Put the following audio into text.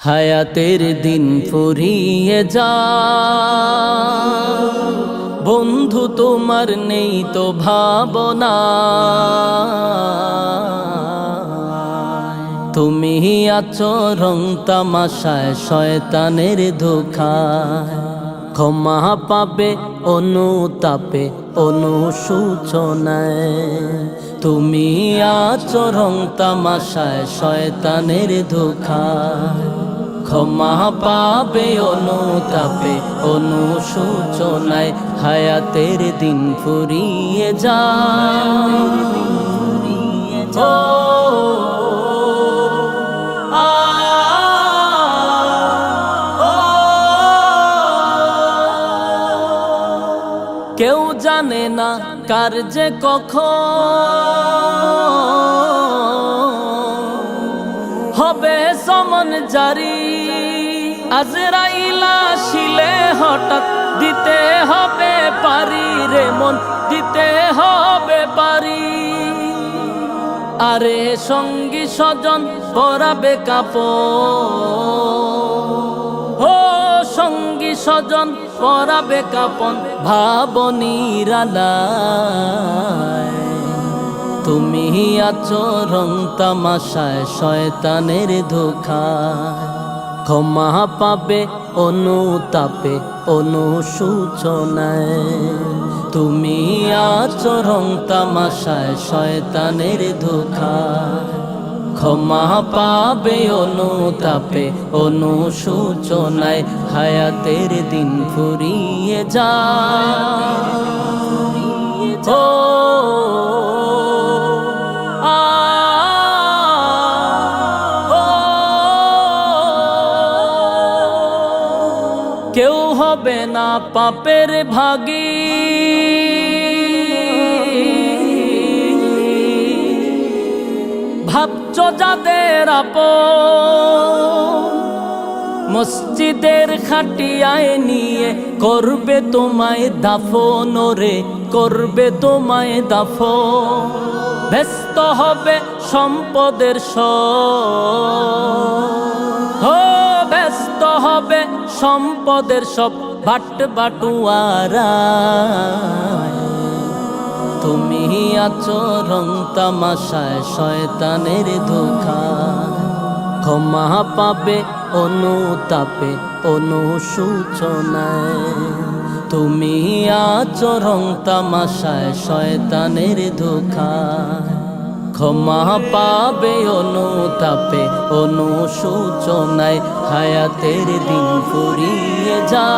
হায়াতের দিন ফুরিয়ে যা। বন্ধু তোমার নেই তো ভাবনা। তুমি আছো রং তামাশায় শয়তানের ধোখায় ক্ষমা পাবে অনুতাপে অনুসূচনায়। তুমি আছো রং তামাশায় শয়তানের ধোখায় ক্ষমা পাবে, অনুতাপে অনুসূচনায় হায়াতের দিন ফুরিয়ে ও। কেউ জানে না কার যে কখন হবে সমন জারি। আজরাইলা শিলে হঠাৎ দিতে হবে পারি রে মন, দিতে হবে পারি। আরে সঙ্গী স্বজন, পরাবে কাপ সঙ্গী স্বজন, পরাবে কাপন ভাবনিরালায় তুমি আছো রং তামাশায় শয়তানের ধোখায় ক্ষমা পাবে অনুতাপে অনুসূচনায়। তুমি আছো রং তামাশায় শয়তানের ধোখায় ক্ষমা পাবে অনুতাপে অনুসূচনায়। হায়াতের দিন ফুরিয়ে যা। ও কেউ হবে না পাপের ভাগী। ভাবছ যাদের আপ মসজিদের খাটিয়ায় নিয়ে করবে তোমায় দাফন রে করবে তোমায় দাফ ব্যস্ত হবে সম্পদের স হো ব্যস্ত হবে সম্পদের সব বাট বাটুয়ারা। তুমি আছো রং তামাশায় শয়তানের ধোখা ক্ষমা পাবে অনুতাপে অনুসূচনায়। তুমি আছো রং তামাশায় শয়তানের ধোখা ক্ষমা পাবে অনুতাপে অনুসূচনায় হায়াতের দিন ফুরিয়ে যা।